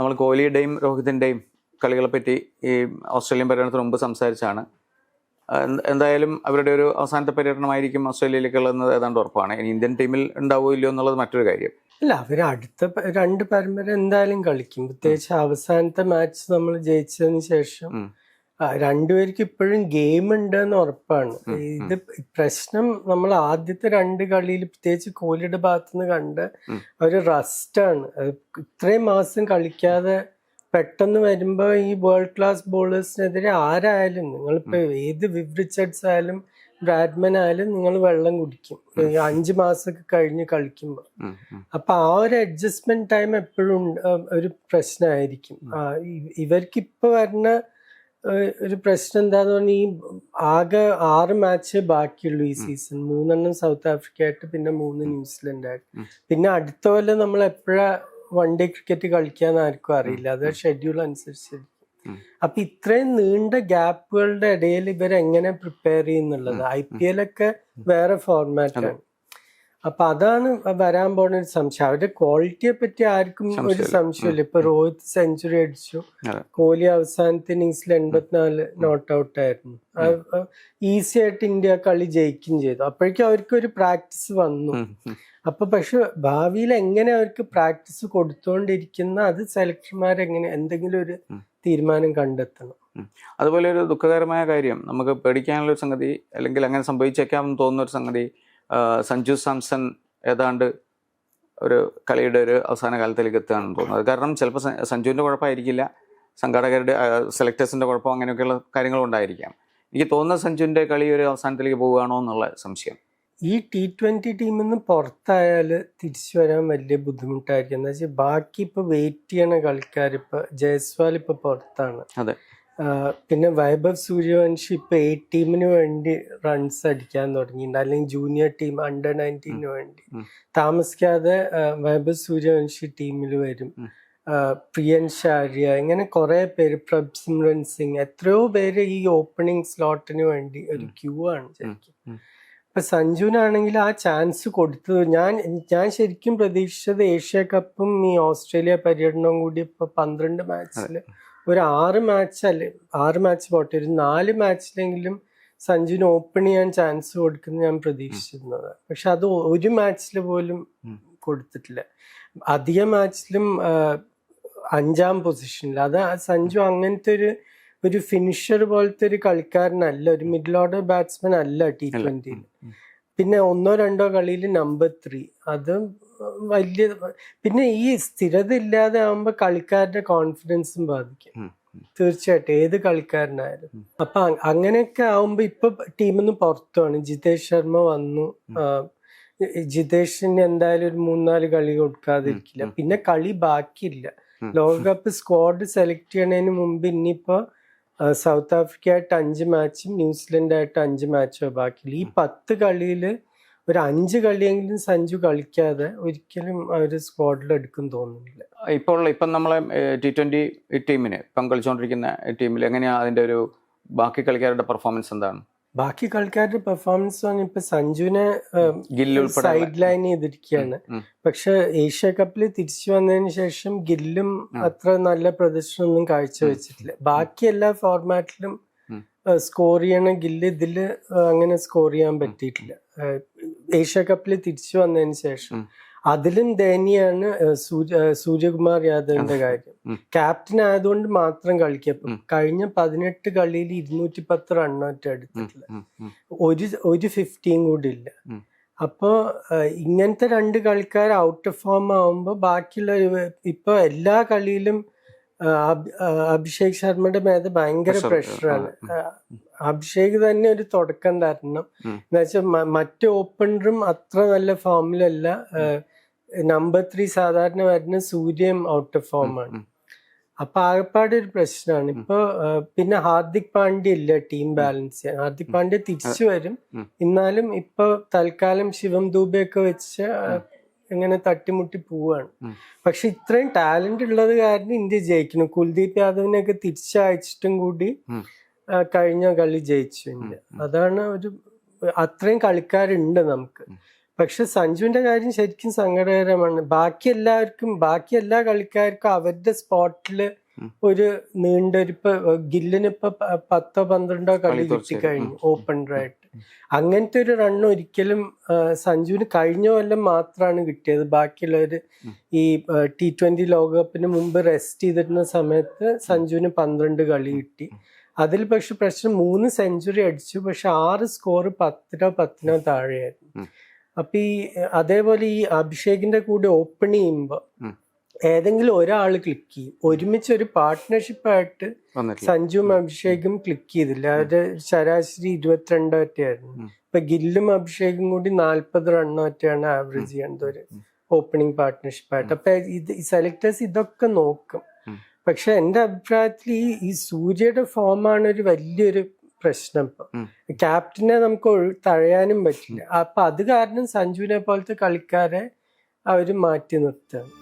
നമ്മൾ കോഹ്ലിയുടെയും രോഹിതിന്റെയും കളികളെ പറ്റി ഈ ഓസ്ട്രേലിയൻ പര്യടനത്തിന് മുമ്പ് സംസാരിച്ചാണ് എന്തായാലും അവരുടെ ഒരു അവസാനത്തെ പര്യടനമായിരിക്കും ഓസ്ട്രേലിയയിലേക്കുള്ളത് ഏതാണ്ട് ഉറപ്പാണ്. ഇനി ഇന്ത്യൻ ടീമിൽ ഉണ്ടാവുമോ ഇല്ലയോ എന്നുള്ളത് മറ്റൊരു കാര്യം. അല്ല അവർ അടുത്ത രണ്ട് പരമ്പര എന്തായാലും കളിക്കും. പ്രത്യേകിച്ച് അവസാനത്തെ മാച്ച് നമ്മൾ ജയിച്ചതിന് ശേഷം രണ്ടുപേർക്ക് ഇപ്പോഴും ഗെയിം ഉണ്ടെന്ന് ഉറപ്പാണ് ഇത് പ്രശ്നം നമ്മൾ ആദ്യത്തെ രണ്ട് കളിയിൽ പ്രത്യേകിച്ച് കോഹ്ലിയുടെ ഭാഗത്തുനിന്ന് കണ്ട. ഒരു റസ്റ്റാണ്. ഇത്രയും മാസം കളിക്കാതെ പെട്ടെന്ന് വരുമ്പോൾ ഈ വേൾഡ് ക്ലാസ് ബോളേഴ്സിനെതിരെ ആരായാലും നിങ്ങളിപ്പോ ഏത് വിവ്രിച്ചഡ്സ് ആയാലും ബ്രാഡ്മാൻ ആയാലും നിങ്ങൾ വെള്ളം കുടിക്കും. അഞ്ച് മാസമൊക്കെ കഴിഞ്ഞ് കളിക്കുമ്പോൾ അപ്പൊ ആ ഒരു അഡ്ജസ്റ്റ്മെന്റ് ടൈം എപ്പോഴും ഒരു പ്രശ്നമായിരിക്കും. ഇവർക്ക് ഇപ്പൊ വരുന്ന ഒരു പ്രശ്നം എന്താന്ന് പറഞ്ഞാൽ ഈ ആകെ ആറ് മാച്ച് ബാക്കിയുള്ളൂ ഈ സീസൺ. മൂന്നെണ്ണം സൗത്ത് ആഫ്രിക്ക ആയിട്ട് പിന്നെ മൂന്ന് ന്യൂസിലൻഡ് ആയിട്ട് പിന്നെ അടുത്ത കൊല്ലം നമ്മൾ എപ്പോഴാ വൺ ഡേ ക്രിക്കറ്റ് കളിക്കാന്ന് ആർക്കും അറിയില്ല. അത് ഷെഡ്യൂൾ അനുസരിച്ചിരിക്കും. അപ്പൊ ഇത്രയും നീണ്ട ഗ്യാപ്പുകളുടെ ഇടയിൽ ഇവരെങ്ങനെ പ്രിപ്പയർ ചെയ്യുന്നുള്ളത്? ഐ പി എൽ ഒക്കെ വേറെ ഫോർമാറ്റാണ് അപ്പൊ അതാണ് വരാൻ പോണ ഒരു സംശയം. അവരുടെ ക്വാളിറ്റിയെ പറ്റി ആർക്കും ഒരു സംശയമില്ല. ഇപ്പൊ രോഹിത് സെഞ്ചുറി അടിച്ചു. കോഹ്ലി അവസാനത്തെ ഇന്നിങ്സിൽ എൺപത്തിനാല് നോട്ട് ഔട്ട് ആയിരുന്നു. ഈസി ആയിട്ട് ഇന്ത്യ കളി ജയിക്കും ചെയ്തു. അപ്പോഴേക്കും അവർക്ക് ഒരു പ്രാക്ടീസ് വന്നു. അപ്പൊ പക്ഷെ ഭാവിയിൽ എങ്ങനെ അവർക്ക് പ്രാക്ടീസ് കൊടുത്തോണ്ടിരിക്കുന്ന അത് സെലക്ടർമാരെങ്ങനെ എന്തെങ്കിലും ഒരു തീരുമാനം കണ്ടെത്തണം. അതുപോലെ ഒരു ദുഃഖകരമായ കാര്യം. നമുക്ക് പേടിക്കാനുള്ള ഒരു സംഗതി അല്ലെങ്കിൽ അങ്ങനെ സംഭവിച്ചേക്കാമെന്ന് തോന്നുന്ന ഒരു സംഗതി സഞ്ജു സാംസൺ ഏതാണ്ട് ഒരു കളിയുടെ ഒരു അവസാന കാലത്തിലേക്ക് എത്തുകയാണെന്ന് തോന്നുന്നത് കാരണം ചിലപ്പോൾ സഞ്ജുവിന്റെ കുഴപ്പമായിരിക്കില്ല. സംഘാടകരുടെ സെലക്ടേഴ്സിന്റെ കുഴപ്പം അങ്ങനെയൊക്കെയുള്ള കാര്യങ്ങളും ഉണ്ടായിരിക്കാം. എനിക്ക് തോന്നുന്ന സഞ്ജുവിന്റെ കളി ഒരു അവസാനത്തിലേക്ക് പോവുകയാണോ എന്നുള്ള സംശയം. ഈ ടി ട്വന്റി ടീമിൽ നിന്ന് പുറത്തായാൽ തിരിച്ചു വരാൻ വലിയ ബുദ്ധിമുട്ടായിരിക്കും. എന്താ വെച്ചാൽ ബാക്കി ഇപ്പോൾ വെയിറ്റ് ചെയ്യണ കളിക്കാർ ഇപ്പൊ ജയസ്വാൽ ഇപ്പോൾ പുറത്താണ്. അതെ. പിന്നെ വൈഭവ് സൂര്യവംശി ഇപ്പൊ എ ടീമിന് വേണ്ടി റൺസ് അടിക്കാൻ തുടങ്ങിയിട്ടുണ്ട്. അല്ലെങ്കിൽ ജൂനിയർ ടീം അണ്ടർ നയന്റീന് വേണ്ടി. താമസിക്കാതെ വൈഭവ് സൂര്യവംശി ടീമിൽ വരും. പ്രിയൻ ഷാര്യ ഇങ്ങനെ കുറെ പേര് പ്രഭ് സിമ്രൻ സിംഗ് എത്രയോ പേര് ഈ ഓപ്പണിംഗ് സ്ലോട്ടിന് വേണ്ടി ഒരു ക്യൂ ആണ് ശരിക്കും. ഇപ്പൊ സഞ്ജുവിനാണെങ്കിൽ ആ ചാൻസ് കൊടുത്തത് ഞാൻ ഞാൻ ശരിക്കും പ്രതീക്ഷിച്ചത് ഏഷ്യ കപ്പും ഈ ഓസ്ട്രേലിയ പര്യടനവും കൂടി ഇപ്പൊ പന്ത്രണ്ട് മാച്ചിൽ ഒരു ആറ് മാച്ച് അല്ലെ ആറ് മാച്ച് പോട്ടെ ഒരു നാല് മാച്ചിലെങ്കിലും സഞ്ജുവിന് ഓപ്പൺ ചെയ്യാൻ ചാൻസ് കൊടുക്കുന്ന ഞാൻ പ്രതീക്ഷിച്ചിരുന്നത്. പക്ഷെ അത് ഒരു മാച്ചിൽ പോലും കൊടുത്തിട്ടില്ല. അധിക മാച്ചിലും അഞ്ചാം പൊസിഷനിൽ അത് സഞ്ജു അങ്ങനത്തെ ഒരു ഒരു ഫിനിഷർ പോലത്തെ ഒരു കളിക്കാരനല്ല ഒരു മിഡിൽ ഓർഡർ ബാറ്റ്സ്മാൻ അല്ല ടി. ട്വന്റിയിൽ. പിന്നെ ഒന്നോ രണ്ടോ കളിയിൽ നമ്പർ ത്രീ അത് വലിയ പിന്നെ ഈ സ്ഥിരത ഇല്ലാതെ ആവുമ്പോ കളിക്കാരുടെ കോൺഫിഡൻസും ബാധിക്കും. തീർച്ചയായിട്ടും ഏത് കളിക്കാരനായാലും. അപ്പൊ അങ്ങനെയൊക്കെ ആവുമ്പോ ഇപ്പൊ ടീമിൽ നിന്ന് പുറത്തുമാണ് ജിതേഷ് ശർമ്മ വന്നു. ജിതേഷിന് എന്തായാലും ഒരു മൂന്നാൽ കളി കൊടുക്കാതിരിക്കില്ല. പിന്നെ കളി ബാക്കിയില്ല. ലോകകപ്പ് സ്ക്വാഡ് സെലക്ട് ചെയ്യണതിന് മുമ്പ് ഇനിയിപ്പോ സൗത്ത് ആഫ്രിക്ക ആയിട്ട് അഞ്ച് മാച്ചും ന്യൂസിലൻഡ് ആയിട്ട് അഞ്ച് മാച്ചോ ബാക്കി ഈ പത്ത് കളിയിൽ ഒരു അഞ്ച് കളിയെങ്കിലും സഞ്ജു കളിക്കാതെ ഒരിക്കലും ഒരു സ്ക്വാഡിൽ എടുക്കും തോന്നുന്നില്ല. ഇപ്പോൾ ഇപ്പം നമ്മളെ ടി ട്വന്റി ടീമിന് ഇപ്പം കളിച്ചുകൊണ്ടിരിക്കുന്ന ടീമിൽ എങ്ങനെയാണ് അതിന്റെ ഒരു ബാക്കി കളിക്കാരുടെ പെർഫോമൻസ് എന്താണ്? ബാക്കി കളിക്കാരുടെ പെർഫോമൻസ് ഇപ്പൊ സഞ്ജുവിനെ സൈഡ് ലൈൻ ചെയ്തിരിക്കുകയാണ് പക്ഷെ ഏഷ്യ കപ്പിൽ തിരിച്ചു വന്നതിന് ശേഷം ഗില്ലും അത്ര നല്ല പ്രദർശനമൊന്നും കാഴ്ചവെച്ചിട്ടില്ല. ബാക്കി എല്ലാ ഫോർമാറ്റിലും സ്കോർ ചെയ്യണ. ഗില്ല് ഇതിൽ അങ്ങനെ സ്കോർ ചെയ്യാൻ പറ്റിയിട്ടില്ല. ഏഷ്യ കപ്പിൽ തിരിച്ചു വന്നതിന് ശേഷം. അതിലും ദയനീയാണ് സൂര്യ സൂര്യകുമാർ യാദവിന്റെ കാര്യം ക്യാപ്റ്റൻ ആയതുകൊണ്ട് മാത്രം കളിക്കപ്പം. കഴിഞ്ഞ പതിനെട്ട് കളിയിൽ ഇരുന്നൂറ്റി പത്ത് റണ്ണോറ്റ് എടുത്തിട്ടില്ല. ഒരു ഒരു ഫിഫ്റ്റിയും കൂടി ഇല്ല ഉം. അപ്പോ ആഹ് ഇങ്ങനത്തെ രണ്ട് കളിക്കാർ ഔട്ട് ഓഫ് ഫോം ആവുമ്പോൾ ബാക്കിയുള്ള ഇപ്പൊ എല്ലാ കളിയിലും അഭിഷേക് ശർമ്മയുടെ മേലെ ഭയങ്കര പ്രഷറാണ് അഭിഷേക് തന്നെ ഒരു തുടക്കം തരണം. എന്നുവെച്ചാൽ മറ്റ് ഓപ്പണറും അത്ര നല്ല ഫോമിലല്ല നമ്പർ ത്രീ സാധാരണ വരുന്ന സൂര്യം ഔട്ട് ഓഫ് ഫോമാണ്. അപ്പൊ ആകെപ്പാട് ഒരു പ്രശ്നമാണ്. ഇപ്പൊ പിന്നെ ഹാർദിക് പാണ്ഡ്യ ഇല്ല ടീം ബാലൻസ് ചെയ്യാൻ. ഹാർദിക് പാണ്ഡ്യ തിരിച്ചു വരും. എന്നാലും ഇപ്പൊ തൽക്കാലം ശിവം ദൂബെ ഒക്കെ വെച്ച് ഇങ്ങനെ തട്ടിമുട്ടി പോവാണ്. പക്ഷെ ഇത്രയും ടാലന്റ് ഉള്ളത് കാരണം ഇന്ത്യ ജയിക്കുന്നു. കുൽദീപ് യാദവിനെയൊക്കെ തിരിച്ചയച്ചിട്ടും കൂടി കഴിഞ്ഞ കളി ജയിച്ചു ഇന്ത്യ. അതാണ് ഒരു അത്രയും കളിക്കാരുണ്ട് നമുക്ക്. പക്ഷെ സഞ്ജുവിന്റെ കാര്യം ശരിക്കും സങ്കടകരമാണ്. ബാക്കി എല്ലാവർക്കും ബാക്കി എല്ലാ കളിക്കാർക്കും അവരുടെ സ്പോട്ടിൽ ഒരു നീണ്ട ഒരു ഇപ്പൊ ഗില്ലിനിപ്പോ പത്തോ പന്ത്രണ്ടോ കളി കിട്ടി. കഴിഞ്ഞു. ഓപ്പൺ ഓപ്പണറായിട്ട് അങ്ങനത്തെ ഒരു റൺ ഒരിക്കലും സഞ്ജുവിന് കഴിഞ്ഞ കൊല്ലം മാത്രമാണ് കിട്ടിയത് ബാക്കിയുള്ളവര് ഉം. ഈ ടി ട്വന്റി ലോകകപ്പിന് മുമ്പ് റെസ്റ്റ് ചെയ്തിരുന്ന സമയത്ത് സഞ്ജുവിന് പന്ത്രണ്ട് കളി കിട്ടി അതിൽ പക്ഷെ പ്രശ്നം മൂന്ന് സെഞ്ചുറി അടിച്ചു പക്ഷെ ആറ് സ്കോർ പത്തിനോ പത്തിനോ താഴെയായിരുന്നു. അപ്പൊ ഈ അതേപോലെ ഈ അഭിഷേകിന്റെ കൂടെ ഓപ്പൺ ചെയ്യുമ്പോ ഉം. ഏതെങ്കിലും ഒരാൾ ക്ലിക്ക് ചെയ്യും. ഒരുമിച്ച് ഒരു പാർട്ട്ണർഷിപ്പ് ആയിട്ട് വന്നിട്ടില്ല. സഞ്ജുവും അഭിഷേകും ക്ലിക്ക് ചെയ്തില്ല. അവർ ശരാശരി ഇരുപത്തിരണ്ട് ഒറ്റയായിരുന്നു. ഇപ്പൊ ഗില്ലും അഭിഷേകും കൂടി നാല്പത് റണ്ണൊറ്റയാണ് ആവറേജ് ചെയ്യേണ്ടത് ഒരു ഓപ്പണിംഗ് പാർട്ട്ണർഷിപ്പ് ആയിട്ട്. അപ്പൊ ഇത് സെലക്ടേഴ്സ് ഇതൊക്കെ നോക്കും. പക്ഷെ എന്റെ അഭിപ്രായത്തിൽ ഈ ഈ സൂര്യയുടെ ഫോമാണ് ഒരു വലിയൊരു പ്രശ്നം ഇപ്പൊ. ക്യാപ്റ്റനെ നമുക്ക് തഴയാനും പറ്റില്ല. അപ്പൊ അത് കാരണം സഞ്ജുവിനെ പോലത്തെ കളിക്കാരെ അവർ മാറ്റി നിർത്തുകയാണ്.